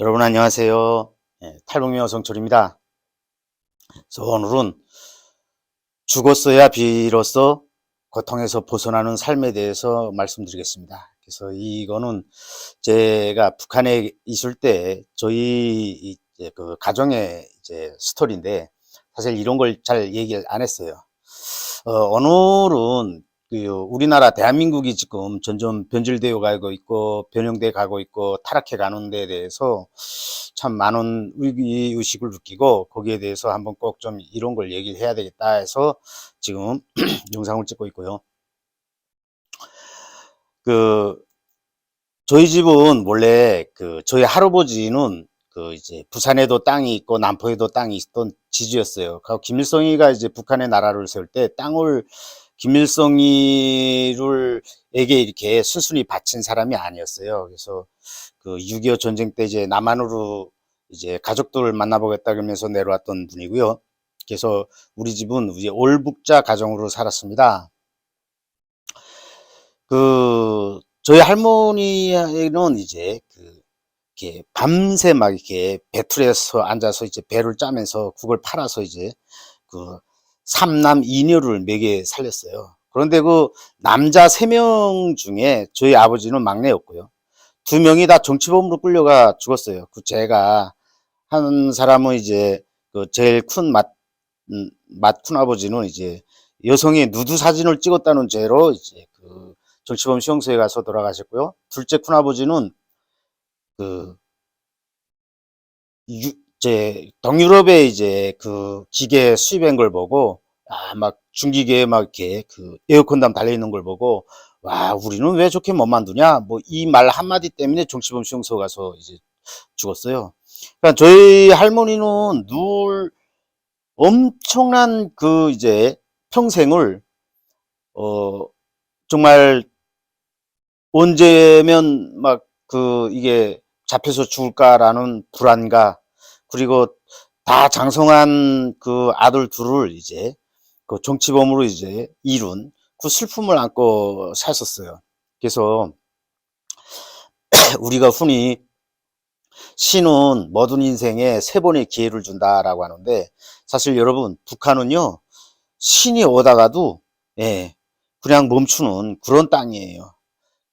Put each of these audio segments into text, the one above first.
여러분 안녕하세요. 예, 탈북민호 성철입니다. 그래서 오늘은 죽었어야 비로소 고통에서 벗어나는 삶에 대해서 말씀드리겠습니다. 그래서 이거는 제가 북한에 있을 때 저희 그 가정의 이제 스토리인데 사실 이런 걸 잘 얘기를 안 했어요. 어, 오늘은 그 우리나라 대한민국이 지금 점점 변질되어 가고 있고 변형돼 가고 있고 타락해 가는 데 대해서 참 많은 위기 의식을 느끼고 거기에 대해서 한번 꼭 좀 이런 걸 얘기를 해야 되겠다 해서 지금 영상을 찍고 있고요. 그 저희 집은 원래 그 저희 할아버지는 그 이제 부산에도 땅이 있고 남포에도 땅이 있던 지주였어요. 그 김일성이가 이제 북한의 나라를 세울 때 땅을 김일성이를 에게 이렇게 순순히 바친 사람이 아니었어요. 그래서 그 6.25 전쟁 때 이제 남한으로 이제 가족들을 만나보겠다 그러면서 내려왔던 분이고요. 그래서 우리 집은 이제 올북자 가정으로 살았습니다. 그 저희 할머니는 이제 그 이렇게 밤새 막 이렇게 배틀에서 앉아서 이제 배를 짜면서 국을 팔아서 이제 그 삼남 이녀를 매개 살렸어요. 그런데 그 남자 세 명 중에 저희 아버지는 막내였고요. 두 명이 다 정치범으로 끌려가 죽었어요. 그 제가 한 사람은 이제 그 제일 큰 맏, 음, 맏큰 아버지는 이제 여성의 누드 사진을 찍었다는 죄로 이제 그 정치범 시험소에 가서 돌아가셨고요. 둘째 큰 아버지는 그 유, 이제 동유럽에 이제 그 기계 수입한 걸 보고 아 막 중기계에 막 이렇게 그 에어컨담 달려 있는 걸 보고 와 우리는 왜 저렇게 못 만드냐 뭐 이 말 한마디 때문에 정치범 수용소 가서 이제 죽었어요. 그러니까 저희 할머니는 늘 엄청난 그 이제 평생을 어 정말 언제면 막 그 이게 잡혀서 죽을까라는 불안과 그리고 다 장성한 그 아들 둘을 이제 그 정치범으로 이제 이룬 그 슬픔을 안고 사셨어요. 그래서 우리가 흔히 신은 모든 인생에 세 번의 기회를 준다라고 하는데 사실 여러분 북한은요 신이 오다가도 예 그냥 멈추는 그런 땅이에요.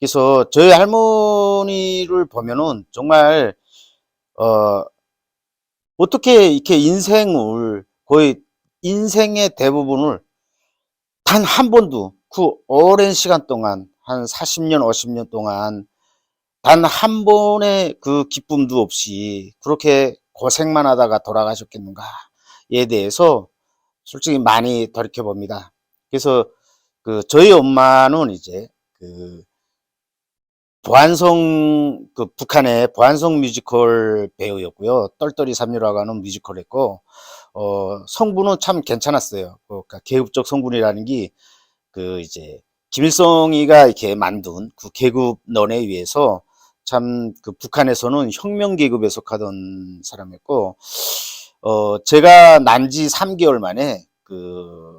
그래서 저희 할머니를 보면은 정말 어 어떻게 이렇게 인생을 거의 인생의 대부분을 단 한 번도 그 오랜 시간 동안 한 40년, 50년 동안 단 한 번의 그 기쁨도 없이 그렇게 고생만 하다가 돌아가셨겠는가에 대해서 솔직히 많이 돌이켜 봅니다. 그래서 그 저희 엄마는 이제 그 보안성 그 북한의 보안성 뮤지컬 배우였고요. 똘똘이 삼류라고 하는 뮤지컬 했고 어 성분은 참 괜찮았어요. 그러니까 계급적 성분이라는 게 그 이제 김일성이가 이렇게 만든 그 계급 론에 의해서 참 그 북한에서는 혁명 계급에 속하던 사람이었고 어 제가 난 지 3개월 만에 그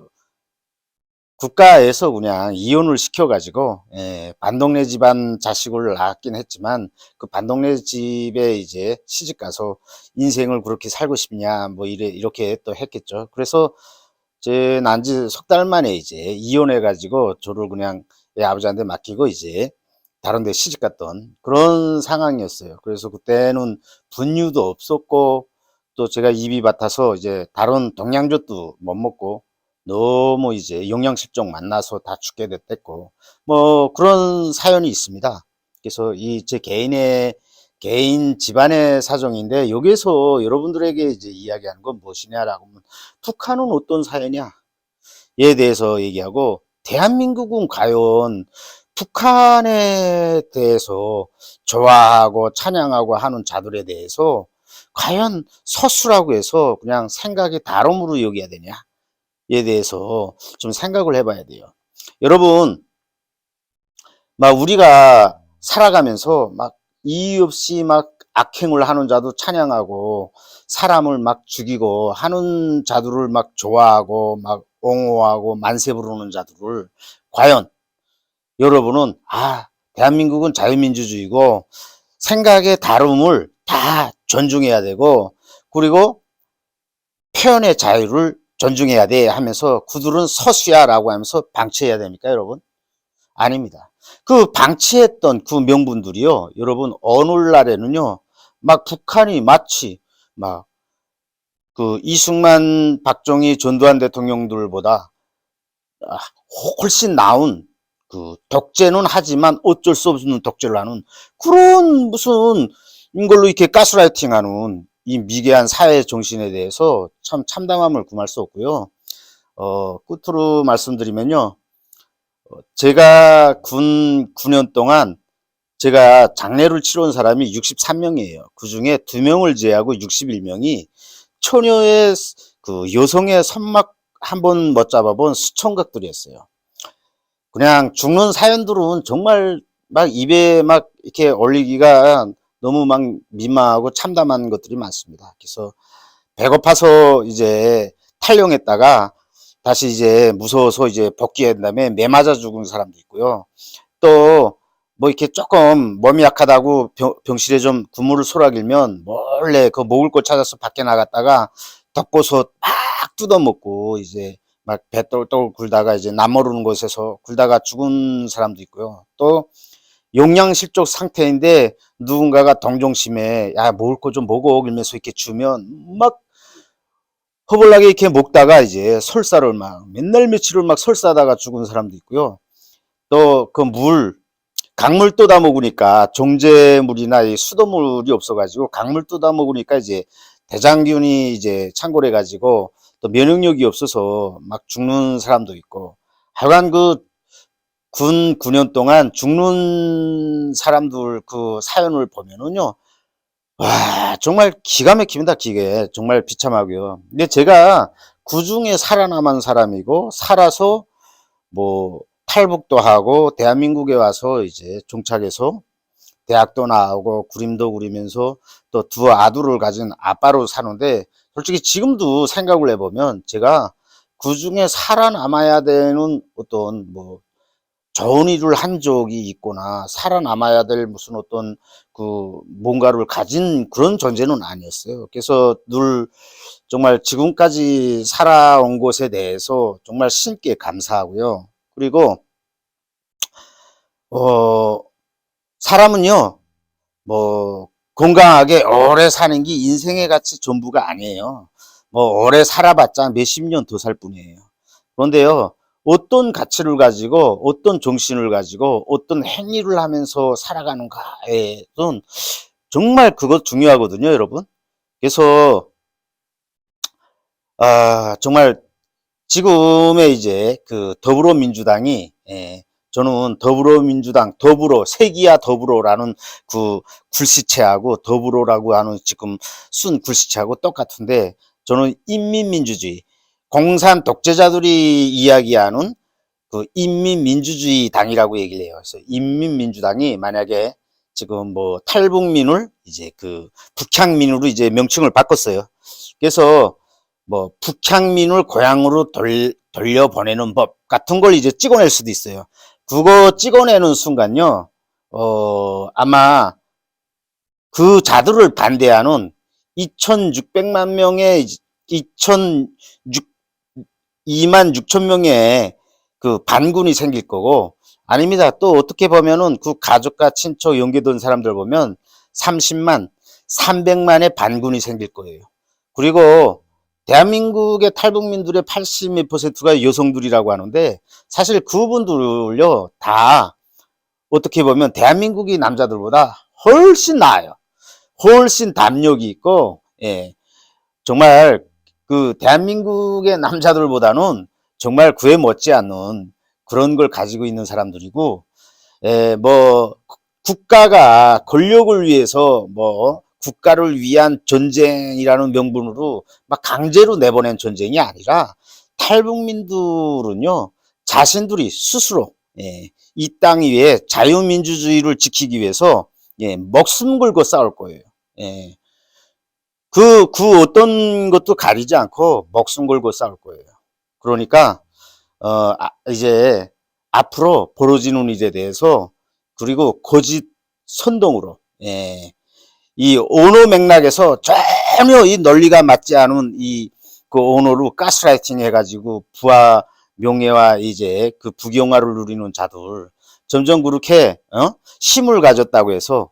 국가에서 그냥 이혼을 시켜가지고 예, 반동네 집안 자식을 낳았긴 했지만 그 반동네 집에 이제 시집 가서 인생을 그렇게 살고 싶냐 뭐 이래 이렇게 또 했겠죠. 그래서 제 난지 석 달 만에 이제 이혼해가지고 저를 그냥 예, 아버지한테 맡기고 이제 다른 데 시집 갔던 그런 상황이었어요. 그래서 그때는 분유도 없었고 또 제가 입이 같아서 이제 다른 동양젓도 못 먹고 너무 이제 영양실종 만나서 다 죽게 됐댔고 뭐 그런 사연이 있습니다. 그래서 이 제 개인의 개인 집안의 사정인데 여기서 여러분들에게 이제 이야기하는 건 무엇이냐라고 하면 북한은 어떤 사연이야? 에 대해서 얘기하고 대한민국은 과연 북한에 대해서 좋아하고 찬양하고 하는 자들에 대해서 과연 서수라고 해서 그냥 생각이 다름으로 여겨야 되냐? 에 대해서 좀 생각을 해봐야 돼요. 여러분, 막 우리가 살아가면서 막 이유 없이 막 악행을 하는 자도 찬양하고 사람을 막 죽이고 하는 자들을 막 좋아하고 막 옹호하고 만세 부르는 자들을 과연 여러분은 아 대한민국은 자유민주주의고 생각의 다름을 다 존중해야 되고 그리고 표현의 자유를 존중해야 돼 하면서 그들은 서수야라고 하면서 방치해야 됩니까 여러분? 아닙니다. 그 방치했던 그 명분들이요 여러분 오늘날에는요 막 북한이 마치 막 그 이승만 박정희 전두환 대통령들보다 아, 훨씬 나은 그 독재는 하지만 어쩔 수 없는 독재를 하는 그런 무슨 이걸로 이렇게 가스라이팅하는 이 미개한 사회 정신에 대해서 참 참담함을 금할 수 없고요. 어, 끝으로 말씀드리면요. 어, 제가 군 9년 동안 제가 장례를 치러온 사람이 63명이에요. 그 중에 2명을 제외하고 61명이 처녀의 그 여성의 선막 한 번 못 잡아본 수청각들이었어요. 그냥 죽는 사연들은 정말 막 입에 막 이렇게 올리기가 너무 막 민망하고 참담한 것들이 많습니다. 그래서 배고파서 이제 탈영했다가 다시 이제 무서워서 이제 복귀한 다음에 매 맞아 죽은 사람도 있고요. 또 뭐 이렇게 조금 몸이 약하다고 병, 병실에 좀 군무를 소라길면 몰래 그 먹을 거 찾아서 밖에 나갔다가 덕보솥 막 뜯어먹고 이제 막 배 똘똘 굴다가 이제 남 모르는 곳에서 굴다가 죽은 사람도 있고요. 또 용양실족 상태인데 누군가가 동정심에 야 먹을 거 좀 먹어 그러면서 이렇게 주면 막 허벌나게 이렇게 먹다가 이제 설사를 막 맨날 며칠을 막 설사다가 죽은 사람도 있고요. 또 그 물 강물 떠다 먹으니까 정제물이나 이 수돗물이 없어가지고 강물 떠다 먹으니까 이제 대장균이 이제 창궐해 가지고 또 면역력이 없어서 막 죽는 사람도 있고 하여간 그 군 9년 동안 죽는 사람들 그 사연을 보면은요 와 정말 기가 막힙니다 기계. 정말 비참하고요. 근데 제가 그 중에 살아남은 사람이고 살아서 뭐 탈북도 하고 대한민국에 와서 이제 종착해서 대학도 나오고 그림도 그리면서 또 두 아들을 가진 아빠로 사는데 솔직히 지금도 생각을 해보면 제가 그 중에 살아남아야 되는 어떤 뭐 좋은 일을 한 적이 있거나 살아남아야 될 무슨 어떤 그 뭔가를 가진 그런 존재는 아니었어요. 그래서 늘 정말 지금까지 살아온 것에 대해서 정말 신께 감사하고요. 그리고 어 사람은요 뭐 건강하게 오래 사는 게 인생의 가치 전부가 아니에요. 뭐 오래 살아봤자 몇십 년 더 살 뿐이에요. 그런데요 어떤 가치를 가지고 어떤 정신을 가지고 어떤 행위를 하면서 살아가는가에는 정말 그것 중요하거든요, 여러분. 그래서 아 정말 지금의 이제 그 더불어민주당이 예, 저는 더불어민주당 더불어 세기야 더불어라는 그 글씨체하고 더불어라고 하는 지금 쓴 글씨체하고 똑같은데 저는 인민민주주의 공산 독재자들이 이야기하는 그 인민민주주의 당이라고 얘기를 해요. 그래서 인민민주당이 만약에 지금 뭐 탈북민을 이제 그 북향민으로 이제 명칭을 바꿨어요. 그래서 뭐 북향민을 고향으로 돌, 돌려보내는 법 같은 걸 이제 찍어낼 수도 있어요. 그거 찍어내는 순간요, 어, 아마 그 자들을 반대하는 2,600만 명의 2,600 2만 6천 명의 그 반군이 생길 거고 아닙니다. 또 어떻게 보면은 그 가족과 친척 연계된 사람들 보면 30만, 300만의 반군이 생길 거예요. 그리고 대한민국의 탈북민들의 80%가 여성들이라고 하는데 사실 그분들요 다 어떻게 보면 대한민국의 남자들보다 훨씬 나아요. 훨씬 담력이 있고 예, 정말 그 대한민국의 남자들보다는 정말 그에 못지않는 그런 걸 가지고 있는 사람들이고, 에, 뭐, 국가가 권력을 위해서 뭐, 국가를 위한 전쟁이라는 명분으로 막 강제로 내보낸 전쟁이 아니라 탈북민들은요, 자신들이 스스로, 예, 이 땅 위에 자유민주주의를 지키기 위해서, 예, 목숨 걸고 싸울 거예요. 예. 그, 그 어떤 것도 가리지 않고 목숨 걸고 싸울 거예요. 그러니까, 어, 아, 이제 앞으로 벌어지는 일에 대해서 그리고 거짓 선동으로, 예, 이 오너 맥락에서 전혀 이 논리가 맞지 않은 이그 오너로 가스라이팅 해가지고 부와 명예와 이제 그 부경화를 누리는 자들 점점 그렇게 어? 힘을 가졌다고 해서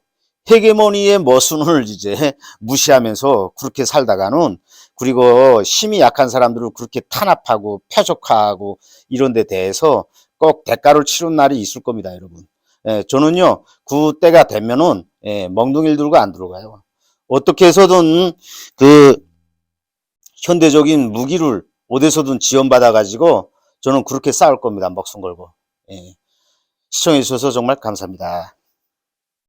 헤게모니의 모순을 이제 무시하면서 그렇게 살다가는 그리고 힘이 약한 사람들을 그렇게 탄압하고 표적화하고 이런 데 대해서 꼭 대가를 치른 날이 있을 겁니다, 여러분. 예, 저는요, 그 때가 되면은, 예, 멍둥이를 들고 안 들어가요. 어떻게 해서든 그 현대적인 무기를 어디서든 지원받아가지고 저는 그렇게 싸울 겁니다, 목숨 걸고. 예. 시청해주셔서 정말 감사합니다.